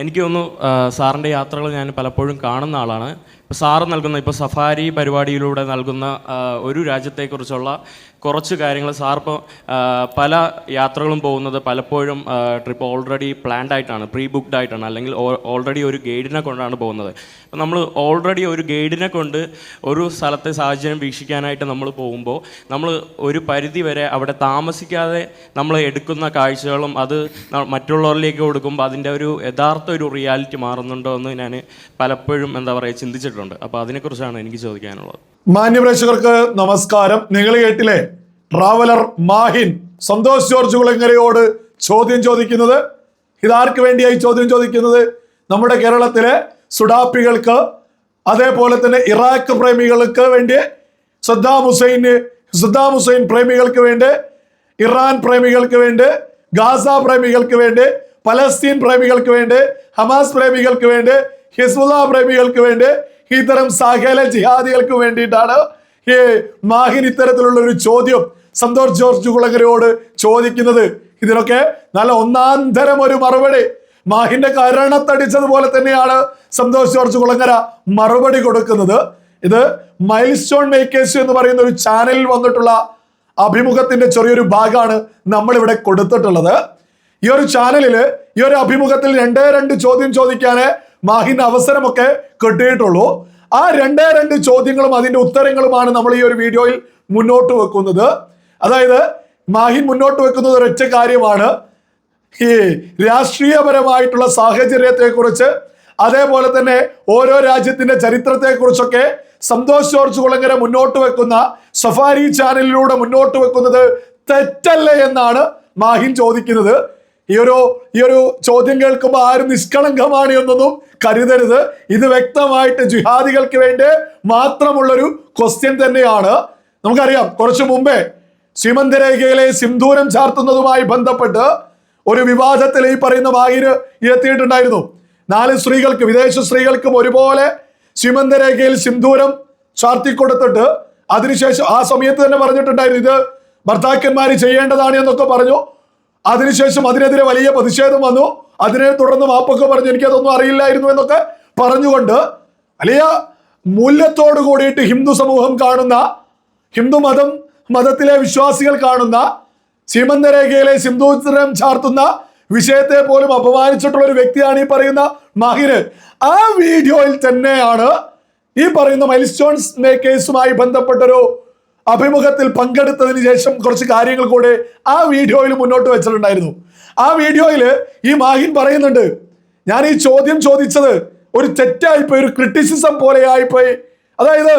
എനിക്ക് തോന്നുന്നു സാറിന്റെ യാത്രകൾ ഞാൻ പലപ്പോഴും കാണുന്ന ആളാണ്. ഇപ്പോൾ സാറ് നൽകുന്ന ഇപ്പോൾ സഫാരി പരിപാടിയിലൂടെ നൽകുന്ന ഒരു രാജ്യത്തെക്കുറിച്ചുള്ള കുറച്ച് കാര്യങ്ങൾ സാർ ഇപ്പോൾ പല യാത്രകളും പോകുന്നത് പലപ്പോഴും ട്രിപ്പ് ഓൾറെഡി പ്ലാൻഡ് ആയിട്ടാണ് പ്രീ ബുക്ക്ഡ് ആയിട്ടാണ് അല്ലെങ്കിൽ ഓൾറെഡി ഒരു ഗൈഡിനെ കൊണ്ടാണ് പോകുന്നത്. അപ്പോൾ നമ്മൾ ഓൾറെഡി ഒരു ഗൈഡിനെ കൊണ്ട് ഒരു സ്ഥലത്തെ സാഹചര്യം വീക്ഷിക്കാനായിട്ട് നമ്മൾ പോകുമ്പോൾ നമ്മൾ ഒരു പരിധി വരെ അവിടെ താമസിക്കാതെ നമ്മൾ എടുക്കുന്ന കാഴ്ചകളും അത് മറ്റുള്ളവരിലേക്ക് കൊടുക്കുമ്പോൾ അതിന്റെ ഒരു യഥാർത്ഥ ഒരു റിയാലിറ്റി മാറുന്നുണ്ടോ എന്ന് ഞാൻ പലപ്പോഴും എന്താ പറയുക ചിന്തിച്ചിട്ടുണ്ട്. അപ്പോൾ അതിനെക്കുറിച്ചാണ് എനിക്ക് ചോദിക്കാനുള്ളത്. മാന്യപ്രേക്ഷകർക്ക് നമസ്കാരം. നിങ്ങൾ കേട്ടില്ലേ? ട്രാവലർ മാഹിൻ സന്തോഷ് ജോർജ് കുളങ്ങരയോട് ചോദ്യം ചോദിക്കുന്നത്. ഇതാർക്ക് വേണ്ടിയായി ചോദ്യം ചോദിക്കുന്നത്? നമ്മുടെ കേരളത്തിലെ സുഡാപ്പികൾക്ക് അതേപോലെ തന്നെ ഇറാഖ് പ്രേമികൾക്ക് വേണ്ടി സദ്ദാം ഹുസൈന് സദ്ദാം ഹുസൈൻ പ്രേമികൾക്ക് വേണ്ടി ഇറാൻ പ്രേമികൾക്ക് വേണ്ടി ഗാസ പ്രേമികൾക്ക് വേണ്ടി പലസ്തീൻ പ്രേമികൾക്ക് വേണ്ടി ഹമാസ് പ്രേമികൾക്ക് വേണ്ടി ഹിസ്ബുല്ല പ്രേമികൾക്ക് വേണ്ടി ഇത്തരം സകല ജിഹാദികൾക്ക് വേണ്ടിയിട്ടാണ്. ഈ മാഹിൻ ഇത്തരത്തിലുള്ള ഒരു ചോദ്യം സന്തോഷ് ജോർജ് കുളങ്ങരയോട് ചോദിക്കുന്നത്. ഇതിനൊക്കെ നല്ല ഒന്നാന്തരം തരം ഒരു മറുപടി. മാഹിന്റെ കരണത്തടിച്ചതുപോലെ തന്നെയാണ് സന്തോഷ് ജോർജ് കുളങ്ങര മറുപടി കൊടുക്കുന്നത്. ഇത് മൈൽ സ്റ്റോൺ മേക്കേഴ്സ് എന്ന് പറയുന്ന ഒരു ചാനലിൽ വന്നിട്ടുള്ള അഭിമുഖത്തിന്റെ ചെറിയൊരു ഭാഗമാണ് നമ്മളിവിടെ കൊടുത്തിട്ടുള്ളത്. ഈ ഒരു ചാനലിൽ ഈ ഒരു അഭിമുഖത്തിൽ രണ്ടേ രണ്ട് ചോദ്യം ചോദിക്കാനേ മാഹിന്റെ അവസരമൊക്കെ കിട്ടിയിട്ടുള്ളൂ. ആ രണ്ടേ രണ്ട് ചോദ്യങ്ങളും അതിന്റെ ഉത്തരങ്ങളുമാണ് നമ്മൾ ഈ ഒരു വീഡിയോയിൽ മുന്നോട്ട് വെക്കുന്നത്. അതായത് മാഹിൻ മുന്നോട്ട് വെക്കുന്നത് ഒരൊറ്റ കാര്യമാണ്. ഈ രാഷ്ട്രീയപരമായിട്ടുള്ള സാഹചര്യത്തെക്കുറിച്ച് അതേപോലെ തന്നെ ഓരോ രാജ്യത്തിന്റെ ചരിത്രത്തെക്കുറിച്ചൊക്കെ സന്തോഷ് ജോർജ് കുളങ്ങര മുന്നോട്ട് വെക്കുന്ന സഫാരി ചാനലിലൂടെ മുന്നോട്ട് വെക്കുന്നത് തെറ്റല്ലേ എന്നാണ് മാഹിൻ ചോദിക്കുന്നത്. ഈ ഒരു ഈ ഒരു ചോദ്യം കേൾക്കുമ്പോൾ ആരും നിഷ്കളങ്കമാണ് എന്നൊന്നും കരുതരുത്. ഇത് വ്യക്തമായിട്ട് ജിഹാദികൾക്ക് വേണ്ടി മാത്രമുള്ളൊരു ക്വസ്റ്റ്യൻ തന്നെയാണ്. നമുക്കറിയാം കുറച്ചു മുമ്പേ ശ്രീമന്തരേഖയിലെ സിന്ദൂരം ചാർത്തുന്നതുമായി ബന്ധപ്പെട്ട് ഒരു വിവാദത്തിൽ ഈ പറയുന്ന വാഹിന് എത്തിയിട്ടുണ്ടായിരുന്നു നാല് സ്ത്രീകൾക്ക് വിദേശ സ്ത്രീകൾക്കും ഒരുപോലെ സീമന്തരേഖയിൽ സിന്ദൂരം ചാർത്തിക്കൊടുത്തിട്ട് അതിനുശേഷം ആ സമയത്ത് തന്നെ പറഞ്ഞിട്ടുണ്ടായിരുന്നു ഇത് ഭർത്താക്കന്മാർ ചെയ്യേണ്ടതാണ് എന്നൊക്കെ പറഞ്ഞു. അതിനുശേഷം അതിനെതിരെ വലിയ പ്രതിഷേധം വന്നു. അതിനെ തുടർന്ന് മാപ്പൊക്കെ പറഞ്ഞു എനിക്കതൊന്നും അറിയില്ലായിരുന്നു എന്നൊക്കെ പറഞ്ഞുകൊണ്ട് വലിയ മൂല്യത്തോട് കൂടിയിട്ട് ഹിന്ദു സമൂഹം കാണുന്ന ഹിന്ദു മതം മതത്തിലെ വിശ്വാസികൾ കാണുന്ന സീമന്തരേഖയിലെ സിന്ധൂത്രം ചാർത്തുന്ന വിഷയത്തെ പോലും അപമാനിച്ചിട്ടുള്ള ഒരു വ്യക്തിയാണ് ഈ പറയുന്ന മാഹിര്. ആ വീഡിയോയിൽ തന്നെയാണ് ഈ പറയുന്ന മൈൽസ്റ്റോൺസ് മേക്കേഴ്സുമായി ബന്ധപ്പെട്ടൊരു അഭിമുഖത്തിൽ പങ്കെടുത്തതിന് ശേഷം കുറച്ച് കാര്യങ്ങൾ കൂടെ ആ വീഡിയോയിൽ മുന്നോട്ട് വെച്ചിട്ടുണ്ടായിരുന്നു. ആ വീഡിയോയിൽ ഈ മാഹിൻ പറയുന്നുണ്ട് ഞാൻ ഈ ചോദ്യം ചോദിച്ചത് ഒരു തെറ്റായിപ്പോയി ഒരു ക്രിറ്റിസിസം പോലെ ആയിപ്പോയി അതായത്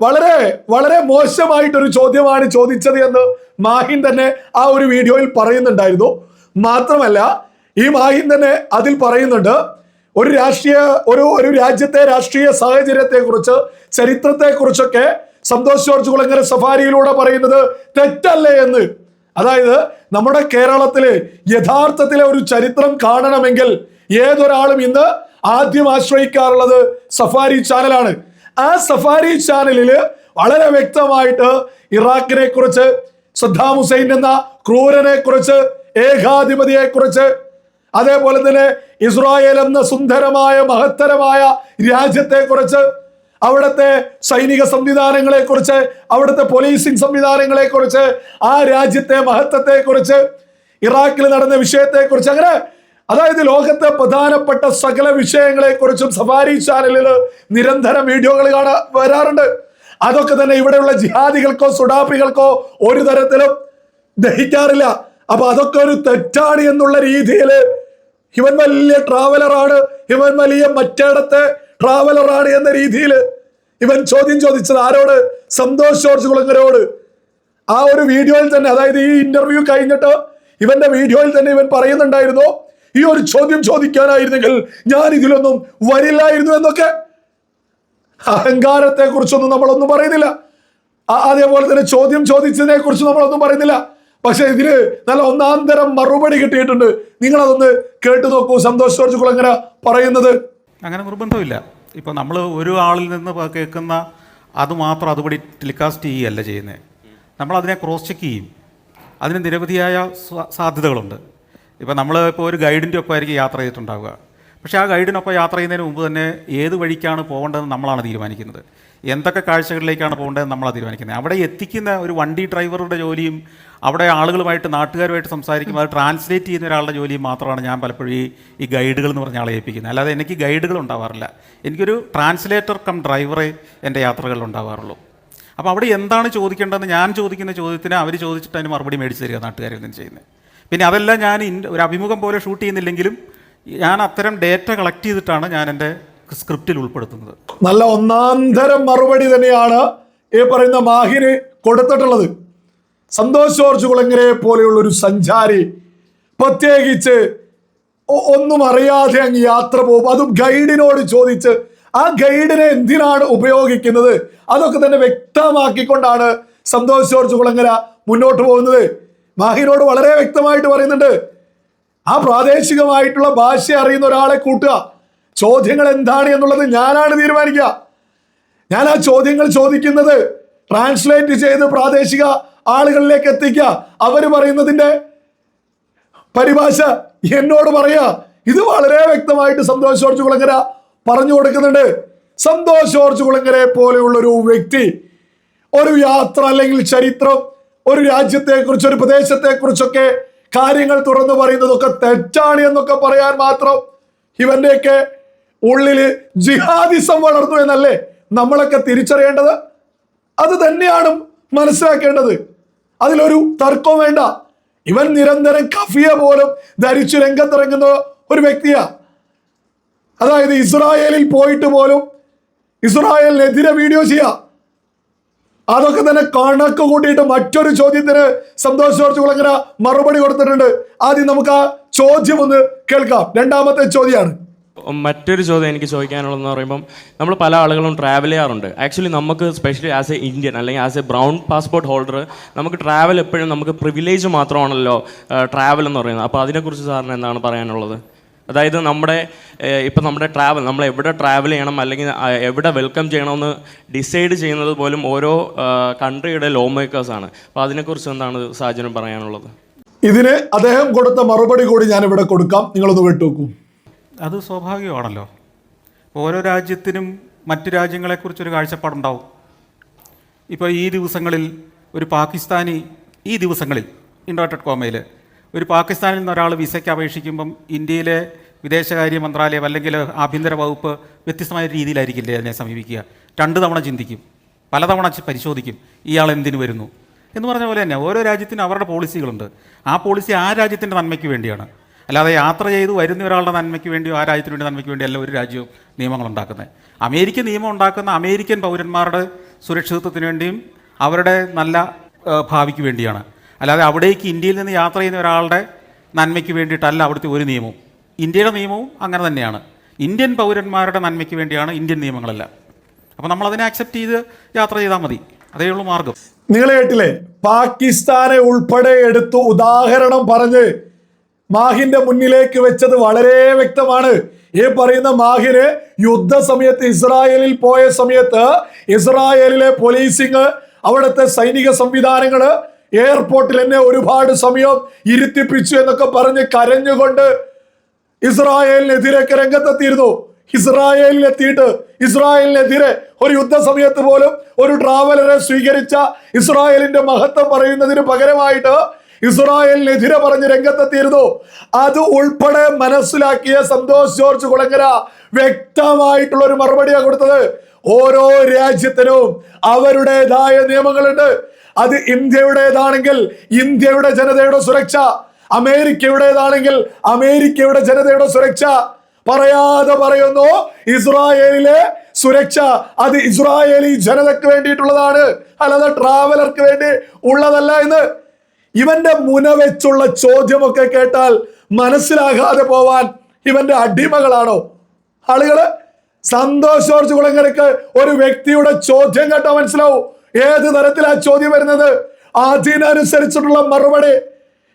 വളരെ വളരെ മോശമായിട്ടൊരു ചോദ്യമാണ് ചോദിച്ചത് എന്ന് മാഹിൻ തന്നെ ആ ഒരു വീഡിയോയിൽ പറയുന്നുണ്ടായിരുന്നു. മാത്രമല്ല ഈ മാഹിൻ തന്നെ അതിൽ പറയുന്നുണ്ട് ഒരു രാഷ്ട്രീയ ഒരു ഒരു രാജ്യത്തെ രാഷ്ട്രീയ സാഹചര്യത്തെക്കുറിച്ച് ചരിത്രത്തെക്കുറിച്ചൊക്കെ സന്തോഷ് ജോർജ് കുളങ്ങര സഫാരിയിലൂടെ പറയുന്നത് തെറ്റല്ലേ എന്ന്. അതായത് നമ്മുടെ കേരളത്തിലെ യഥാർത്ഥത്തിലെ ഒരു ചരിത്രം കാണണമെങ്കിൽ ഏതൊരാളും ഇന്ന് ആദ്യം ആശ്രയിക്കാറുള്ളത് സഫാരി ചാനലാണ്. ആ സഫാരി ചാനലിൽ വളരെ വ്യക്തമായിട്ട് ഇറാഖിനെ കുറിച്ച് സദ്ദാം ഹുസൈൻ എന്ന ക്രൂരനെ കുറിച്ച് ഏകാധിപതിയെ കുറിച്ച് അതേപോലെ തന്നെ ഇസ്രായേൽ എന്ന സുന്ദരമായ മഹത്തരമായ രാജ്യത്തെ കുറിച്ച് അവിടുത്തെ സൈനിക സംവിധാനങ്ങളെ കുറിച്ച് അവിടുത്തെ പോലീസിംഗ് സംവിധാനങ്ങളെ കുറിച്ച് ആ രാജ്യത്തെ മഹത്വത്തെ കുറിച്ച് ഇറാഖിൽ നടന്ന വിഷയത്തെ കുറിച്ച് അങ്ങനെ അതായത് ലോകത്തെ പ്രധാനപ്പെട്ട സകല വിഷയങ്ങളെ കുറിച്ചും സഫാരി ചാനലിൽ നിരന്തരം വീഡിയോകൾ കാണാൻ വരാറുണ്ട്. അതൊക്കെ തന്നെ ഇവിടെയുള്ള ജിഹാദികൾക്കോ സുഡാപ്പികൾക്കോ ഒരു തരത്തിലും ദഹിക്കാറില്ല. അപ്പൊ അതൊക്കെ ഒരു തെറ്റാണ് എന്നുള്ള രീതിയിൽ ഇവൻ വലിയ ട്രാവലറാണ് ഇവൻ വലിയ മറ്റേടത്തെ ട്രാവലറാണ് എന്ന രീതിയിൽ ഇവൻ ചോദ്യം ചോദിച്ചത് ആരോട്? സന്തോഷ് ജോർജ് കുളങ്ങരോട് ആ ഒരു വീഡിയോയിൽ തന്നെ അതായത് ഈ ഇന്റർവ്യൂ കഴിഞ്ഞിട്ട് ഇവന്റെ വീഡിയോയിൽ തന്നെ ഇവൻ പറയുന്നുണ്ടായിരുന്നു ഈ ഒരു ചോദ്യം ചോദിക്കാനായിരുന്നെങ്കിൽ ഞാൻ ഇതിലൊന്നും വരില്ലായിരുന്നു എന്നൊക്കെ. അഹങ്കാരത്തെ കുറിച്ചൊന്നും നമ്മളൊന്നും പറയുന്നില്ല. അതേപോലെ തന്നെ ചോദ്യം ചോദിച്ചതിനെ കുറിച്ച് നമ്മളൊന്നും പറയുന്നില്ല. പക്ഷെ ഇതിന് നല്ല ഒന്നാന്തരം തരം മറുപടി കിട്ടിയിട്ടുണ്ട്. നിങ്ങളതൊന്ന് കേട്ടു നോക്കൂ സന്തോഷ് ജോർജ് കുളങ്ങര പറയുന്നത്. അങ്ങനെ നിർബന്ധമില്ല. ഇപ്പോൾ നമ്മൾ ഒരു ആളിൽ നിന്ന് കേൾക്കുന്ന അത് മാത്രം അതുപടി ടെലികാസ്റ്റ് ചെയ്യുകയല്ല ചെയ്യുന്നത് നമ്മൾ അതിനെ ക്രോസ് ചെക്ക് ചെയ്യും. അതിന് നിരവധിയായ സാധ്യതകളുണ്ട്. ഇപ്പോൾ നമ്മൾ ഇപ്പോൾ ഒരു ഗൈഡിന്റെ ഒപ്പം ആയിരിക്കും യാത്ര ചെയ്തിട്ടുണ്ടാവുക. പക്ഷേ ആ ഗൈഡിനൊപ്പം യാത്ര ചെയ്യുന്നതിന് മുമ്പ് തന്നെ ഏത് വഴിക്കാണ് പോകേണ്ടതെന്ന് നമ്മളാണ് തീരുമാനിക്കുന്നത്. എന്തൊക്കെ കാഴ്ചകളിലേക്കാണ് പോകേണ്ടതെന്ന് നമ്മളാണ് തീരുമാനിക്കുന്നത്. അവിടെ എത്തിക്കുന്ന ഒരു വണ്ടി ഡ്രൈവറുടെ ജോലിയും അവിടെ ആളുകളുമായിട്ട് നാട്ടുകാരുമായിട്ട് സംസാരിക്കുമ്പോൾ അത് ട്രാൻസ്ലേറ്റ് ചെയ്യുന്ന ഒരാളുടെ ജോലി മാത്രമാണ് ഞാൻ പലപ്പോഴും ഈ ഈ ഗൈഡുകൾ എന്ന് പറഞ്ഞ ആളെ ഏൽപ്പിക്കുന്നത്. അല്ലാതെ എനിക്ക് ഗൈഡുകൾ ഉണ്ടാവാറില്ല. എനിക്കൊരു ട്രാൻസ്ലേറ്റർ കം ഡ്രൈവറെ എന്റെ യാത്രകളിൽ ഉണ്ടാവാറുള്ളൂ. അപ്പോൾ അവിടെ എന്താണ് ചോദിക്കേണ്ടതെന്ന് ഞാൻ ചോദിക്കുന്ന ചോദ്യത്തിന് അവർ ചോദിച്ചിട്ട് അതിന് മറുപടി മേടിച്ച് തരിക നാട്ടുകാരിൽ നിന്ന് ചെയ്യുന്നത്. പിന്നെ അതെല്ലാം ഞാൻ ഒരു അഭിമുഖം പോലെ ഷൂട്ട് ചെയ്യുന്നില്ലെങ്കിലും ഞാൻ അത്തരം ഡേറ്റ കളക്ട് ചെയ്തിട്ടാണ് ഞാൻ എന്റെ സ്ക്രിപ്റ്റിൽ ഉൾപ്പെടുത്തുന്നത്. നല്ല ഒന്നാന്തരം മറുപടി തന്നെയാണ് ഈ പറയുന്ന മാഹിന് കൊടുത്തിട്ടുള്ളത്. സന്തോഷ് ജോർജ് കുളങ്ങരയെ പോലെയുള്ള ഒരു സഞ്ചാരി പ്രത്യേകിച്ച് ഒന്നും അറിയാതെ അങ്ങ് യാത്ര പോകും. അതും ഗൈഡിനോട് ചോദിച്ച് ആ ഗൈഡിനെ എന്തിനാണ് ഉപയോഗിക്കുന്നത്? അതൊക്കെ തന്നെ വ്യക്തമാക്കിക്കൊണ്ടാണ് സന്തോഷ് ജോർജ് കുളങ്ങര മുന്നോട്ട് പോകുന്നത്. മാഹിനോട് വളരെ വ്യക്തമായിട്ട് പറയുന്നുണ്ട് ആ പ്രാദേശികമായിട്ടുള്ള ഭാഷ അറിയുന്ന ഒരാളെ കൂട്ടുക. ചോദ്യങ്ങൾ എന്താണ് എന്നുള്ളത് ഞാനാണ് തീരുമാനിക്കുക. ഞാൻ ആ ചോദ്യങ്ങൾ ചോദിക്കുന്നത് ട്രാൻസ്ലേറ്റ് ചെയ്ത് പ്രാദേശിക ആളുകളിലേക്ക് എത്തിക്കുക. അവർ പറയുന്നതിന്റെ പരിഭാഷ എന്നോട് പറയുക ഇത് വളരെ വ്യക്തമായിട്ട് സന്തോഷ് ജോർജ് കുളങ്ങര പറഞ്ഞു കൊടുക്കുന്നുണ്ട്. സന്തോഷ് ജോർജ് കുളങ്ങരെ പോലെയുള്ള ഒരു വ്യക്തി ഒരു യാത്ര അല്ലെങ്കിൽ ചരിത്രം ഒരു രാജ്യത്തെക്കുറിച്ച് ഒരു പ്രദേശത്തെ കുറിച്ചൊക്കെ കാര്യങ്ങൾ തുറന്നു പറയുന്നതൊക്കെ തെറ്റാണ് എന്നൊക്കെ പറയാൻ മാത്രം ഇവന്റെയൊക്കെ ഉള്ളിൽ ജിഹാദിസം വളർന്നു എന്നല്ലേ നമ്മളൊക്കെ തിരിച്ചറിയേണ്ടത്? അത് തന്നെയാണ് മനസ്സിലാക്കേണ്ടത്. അതിലൊരു തർക്കവും വേണ്ട. ഇവൻ നിരന്തരം കഫിയ പോലും ധരിച്ചു രംഗത്തിറങ്ങുന്ന ഒരു വ്യക്തിയാ. അതായത് ഇസ്രായേലിൽ പോയിട്ട് പോലും ഇസ്രായേലിനെതിരെ വീഡിയോ ചെയ്യാം. അതൊക്കെ തന്നെ കണക്ക് കൂട്ടിയിട്ട് മറ്റൊരു ചോദ്യത്തിന് സന്തോഷ് ജോർജ് കുളങ്ങര മറുപടി കൊടുത്തിട്ടുണ്ട്. ആദ്യം നമുക്ക് ആ ചോദ്യം ഒന്ന് കേൾക്കാം. രണ്ടാമത്തെ ചോദ്യമാണ് മറ്റൊരു ചോദ്യം എനിക്ക് ചോദിക്കാനുള്ളതെന്ന് പറയുമ്പം നമ്മൾ പല ആളുകളും ട്രാവൽ ചെയ്യാറുണ്ട്. ആക്ച്വലി നമുക്ക് സ്പെഷ്യലി ആസ് എ ഇന്ത്യൻ അല്ലെങ്കിൽ as a brown passport holder നമുക്ക് ട്രാവൽ എപ്പോഴും നമുക്ക് പ്രിവിലേജ് മാത്രമാണല്ലോ ട്രാവൽ എന്ന് പറയുന്നത്. അപ്പോൾ അതിനെക്കുറിച്ച് സാറിന് എന്താണ് പറയാനുള്ളത്? അതായത് നമ്മുടെ ഇപ്പം നമ്മുടെ ട്രാവൽ നമ്മൾ എവിടെ ട്രാവൽ ചെയ്യണം അല്ലെങ്കിൽ എവിടെ വെൽക്കം ചെയ്യണമെന്ന് ഡിസൈഡ് ചെയ്യുന്നത് പോലും ഓരോ കൺട്രിയുടെ ലോ മേക്കേഴ്സാണ് അപ്പോൾ അതിനെക്കുറിച്ച് എന്താണ് സാഹചര്യം പറയാനുള്ളത്? ഇതിന് അദ്ദേഹം കൊടുത്ത മറുപടി കൂടി ഞാൻ ഇവിടെ കൊടുക്കാം. നിങ്ങളൊന്ന് വിട്ടുവെക്കൂ അത് സ്വാഭാവികമാണല്ലോ. ഓരോ രാജ്യത്തിനും മറ്റ് രാജ്യങ്ങളെക്കുറിച്ചൊരു കാഴ്ചപ്പാടുണ്ടാവും. ഇപ്പോൾ ഈ ദിവസങ്ങളിൽ ഒരു പാകിസ്ഥാനി ഈ ദിവസങ്ങളിൽ ഇൻവേർട്ടഡ് കോമയിൽ ഒരു പാകിസ്ഥാനിൽ നിന്ന് ഒരാൾ വിസയ്ക്ക് അപേക്ഷിക്കുമ്പം ഇന്ത്യയിലെ വിദേശകാര്യ മന്ത്രാലയം അല്ലെങ്കിൽ ആഭ്യന്തര വകുപ്പ് വ്യത്യസ്തമായ രീതിയിലായിരിക്കില്ലേ അതിനെ സമീപിക്കുക. രണ്ട് തവണ ചിന്തിക്കും. പലതവണ പരിശോധിക്കും. ഇയാൾ എന്തിനു വരുന്നു? എന്ന് പറഞ്ഞ പോലെ തന്നെ ഓരോ രാജ്യത്തിനും അവരുടെ പോളിസികളുണ്ട്. ആ പോളിസി ആ രാജ്യത്തിന്റെ നന്മയ്ക്ക് വേണ്ടിയാണ്. അല്ലാതെ യാത്ര ചെയ്ത് വരുന്ന ഒരാളുടെ നന്മയ്ക്ക് വേണ്ടിയോ ആ രാജ്യത്തിന് വേണ്ടി നന്മയ്ക്ക് വേണ്ടി അല്ല ഒരു രാജ്യവും നിയമങ്ങൾ ഉണ്ടാക്കുന്നത്. അമേരിക്ക നിയമം ഉണ്ടാക്കുന്ന അമേരിക്കൻ പൗരന്മാരുടെ സുരക്ഷിതത്വത്തിന് വേണ്ടിയും അവരുടെ നല്ല ഭാവിക്ക് വേണ്ടിയാണ്. അല്ലാതെ അവിടേക്ക് ഇന്ത്യയിൽ നിന്ന് യാത്ര ചെയ്യുന്ന ഒരാളുടെ നന്മയ്ക്ക് വേണ്ടിയിട്ടല്ല അവിടുത്തെ ഒരു നിയമവും. ഇന്ത്യയുടെ നിയമവും അങ്ങനെ തന്നെയാണ്. ഇന്ത്യൻ പൗരന്മാരുടെ നന്മയ്ക്ക് വേണ്ടിയാണ് ഇന്ത്യൻ നിയമങ്ങളെല്ലാം. അപ്പോൾ നമ്മൾ അതിനെ അക്സെപ്റ്റ് ചെയ്ത് യാത്ര ചെയ്താൽ മതി. അതേ ഉള്ളൂ മാർഗം. നിങ്ങൾ കേട്ടില്ലേ? പാകിസ്ഥാനെ ഉൾപ്പെടെ എടുത്തു ഉദാഹരണം പറഞ്ഞ് മാഹിന്റെ മുന്നിലേക്ക് വെച്ചത് വളരെ വ്യക്തമാണ്. ഈ പറയുന്ന മാഹിന് യുദ്ധ സമയത്ത് ഇസ്രായേലിൽ പോയ സമയത്ത് ഇസ്രായേലിലെ പോലീസിങ് അവിടുത്തെ സൈനിക സംവിധാനങ്ങൾ എയർപോർട്ടിൽ എന്നെ ഒരുപാട് സമയം ഇരുത്തിപ്പിച്ചു എന്നൊക്കെ പറഞ്ഞ് കരഞ്ഞുകൊണ്ട് ഇസ്രായേലിനെതിരെ രംഗത്തെത്തിയിരുന്നു. ഇസ്രായേലിലെത്തിയിട്ട് ഇസ്രായേലിനെതിരെ ഒരു യുദ്ധ സമയത്ത് പോലും ഒരു ട്രാവലറെ സ്വീകരിച്ച ഇസ്രായേലിന്റെ മഹത്വം പറയുന്നതിന് പകരമായിട്ട് ഇസ്രായേലിനെതിരെ പറഞ്ഞ് രംഗത്തെത്തിയിരുന്നു. അത് ഉൾപ്പെടെ മനസ്സിലാക്കിയ സന്തോഷ് ജോർജ് കുളങ്ങര വ്യക്തമായിട്ടുള്ള ഒരു മറുപടിയാണ് കൊടുത്തത്. ഓരോ രാജ്യത്തിനും അവരുടേതായ നിയമങ്ങളുണ്ട്. അത് ഇന്ത്യയുടേതാണെങ്കിൽ ഇന്ത്യയുടെ ജനതയുടെ സുരക്ഷ അമേരിക്കയുടേതാണെങ്കിൽ അമേരിക്കയുടെ ജനതയുടെ സുരക്ഷ. പറയാതെ പറയുന്നു ഇസ്രായേലിലെ സുരക്ഷ അത് ഇസ്രായേലി ജനതയ്ക്ക് വേണ്ടിയിട്ടുള്ളതാണ്. അല്ലാതെ ട്രാവലർക്ക് വേണ്ടി ഉള്ളതല്ല എന്ന്. ഇവന്റെ മുന വെച്ചുള്ള ചോദ്യമൊക്കെ കേട്ടാൽ മനസ്സിലാകാതെ പോവാൻ ഇവന്റെ അടിമകളാണോ? ആളുകൾ സന്തോഷ് ജോർജ് കുളങ്ങരക്ക് ഒരു വ്യക്തിയുടെ ചോദ്യം കേട്ടാൽ മനസ്സിലാവും. ഏത് തരത്തിലാ ചോദ്യം വരുന്നത്? അതിനനുസരിച്ചിട്ടുള്ള മറുപടി.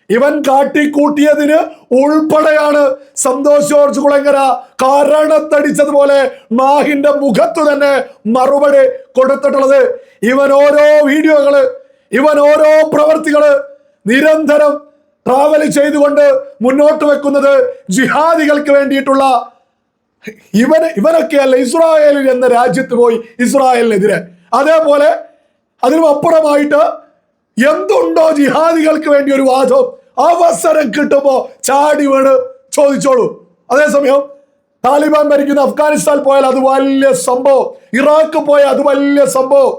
ഇവൻ കാട്ടിക്കൂട്ടിയതിന് ഉൾപ്പെടെയാണ് സന്തോഷ് ജോർജ് കുളങ്ങര കാരണത്തടിച്ചതുപോലെ മാഹിന്റെ മുഖത്തു തന്നെ മറുപടി കൊടുത്തിട്ടുള്ളത്. ഇവൻ ഓരോ വീഡിയോകൾ ഇവൻ ഓരോ പ്രവർത്തികൾ നിരന്തരം ട്രാവൽ ചെയ്തുകൊണ്ട് മുന്നോട്ട് വെക്കുന്നത് ജിഹാദികൾക്ക് വേണ്ടിയിട്ടുള്ള ഇവന് ഇവനൊക്കെയല്ല ഇസ്രായേലിൽ എന്ന രാജ്യത്ത് പോയി ഇസ്രായേലിനെതിരെ. അതേപോലെ അതിനും അപ്പുറമായിട്ട് എന്തുണ്ടോ ജിഹാദികൾക്ക് വേണ്ടി ഒരു വാദം. അവസരം കിട്ടുമ്പോ ചാടി വീണ് ചോദിച്ചോളൂ. അതേസമയം താലിബാൻ ഭരിക്കുന്ന അഫ്ഗാനിസ്ഥാൻ പോയാൽ അത് വലിയ സംഭവം. ഇറാഖ് പോയാൽ അത് വലിയ സംഭവം.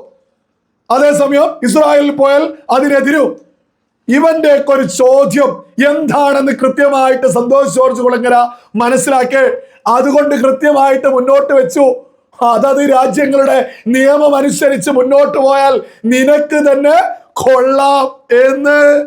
അതേസമയം ഇസ്രായേലിൽ പോയാൽ അതിനെതിരും. ഇവന്റെ ഒക്കെ ഒരു ചോദ്യം എന്താണെന്ന് കൃത്യമായിട്ട് സന്തോഷ് ജോർജ് കുളങ്ങര മനസ്സിലാക്കേ. അതുകൊണ്ട് കൃത്യമായിട്ട് മുന്നോട്ട് വെച്ചു. അതത് രാജ്യങ്ങളുടെ നിയമം അനുസരിച്ച് മുന്നോട്ട് പോയാൽ നിനക്ക് തന്നെ കൊള്ളാം എന്ന്.